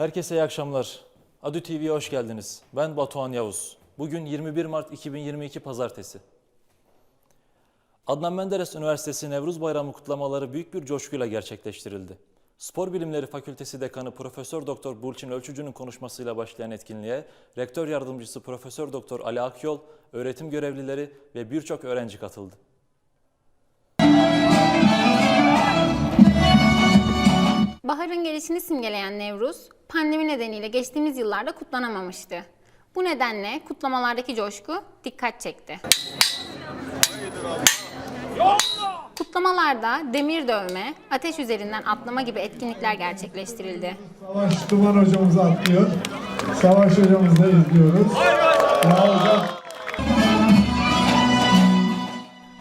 Herkese iyi akşamlar. Adü TV'ye hoş geldiniz. Ben Batuhan Yavuz. Bugün 21 Mart 2022 Pazartesi. Adnan Menderes Üniversitesi Nevruz Bayramı kutlamaları büyük bir coşkuyla gerçekleştirildi. Spor Bilimleri Fakültesi Dekanı Profesör Doktor Burçin Ölçücü'nün konuşmasıyla başlayan etkinliğe Rektör Yardımcısı Profesör Doktor Ali Akyol, öğretim görevlileri ve birçok öğrenci katıldı. Baharın gelişini simgeleyen Nevruz, pandemi nedeniyle geçtiğimiz yıllarda kutlanamamıştı. Bu nedenle kutlamalardaki coşku dikkat çekti. Kutlamalarda demir dövme, ateş üzerinden atlama gibi etkinlikler gerçekleştirildi. Savaş Duman hocamız atlıyor. Savaş hocamızı da izliyoruz. Hocam.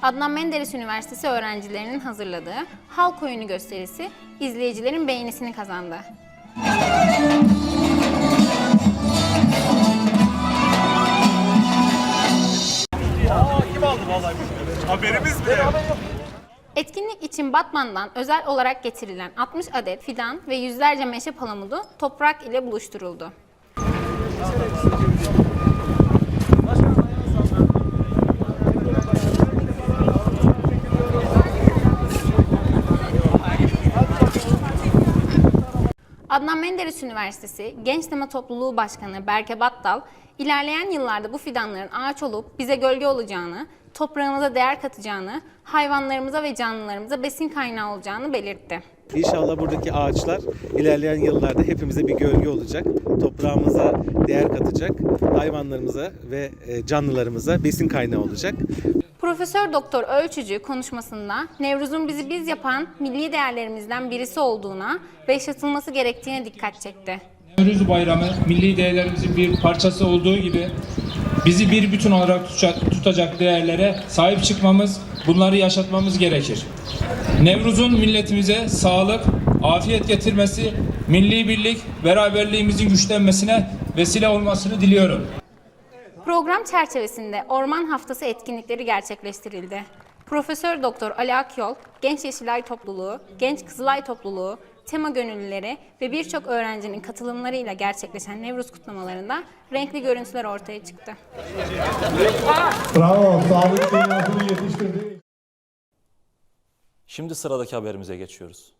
Adnan Menderes Üniversitesi öğrencilerinin hazırladığı halk oyunu gösterisi izleyicilerin beğenisini kazandı. Haberimiz bile. Etkinlik için Batman'dan özel olarak getirilen 60 adet fidan ve yüzlerce meşe palamudu toprak ile buluşturuldu. Adnan Menderes Üniversitesi Genç Tema Topluluğu Başkanı Berke Battal, ilerleyen yıllarda bu fidanların ağaç olup bize gölge olacağını, toprağımıza değer katacağını, hayvanlarımıza ve canlılarımıza besin kaynağı olacağını belirtti. İnşallah buradaki ağaçlar ilerleyen yıllarda hepimize bir gölge olacak. Toprağımıza değer katacak. Hayvanlarımıza ve e, canlılarımıza besin kaynağı olacak. Profesör Doktor Ölçücü konuşmasında Nevruz'un bizi biz yapan milli değerlerimizden birisi olduğuna ve yaşatılması gerektiğine dikkat çekti. Nevruz Bayramı milli değerlerimizin bir parçası olduğu gibi bizi bir bütün olarak tutacak, değerlere sahip çıkmamız, bunları yaşatmamız gerekir. Nevruz'un milletimize sağlık, afiyet getirmesi, milli birlik, beraberliğimizin güçlenmesine vesile olmasını diliyorum. Program çerçevesinde Orman Haftası etkinlikleri gerçekleştirildi. Profesör Doktor Ali Akyol, Genç Yeşilay Topluluğu, Genç Kızılay Topluluğu, tema gönüllüleri ve birçok öğrencinin katılımlarıyla gerçekleşen Nevruz kutlamalarında renkli görüntüler ortaya çıktı. Bravo. Sağlık dünyasını yetiştirdi. Şimdi sıradaki haberimize geçiyoruz.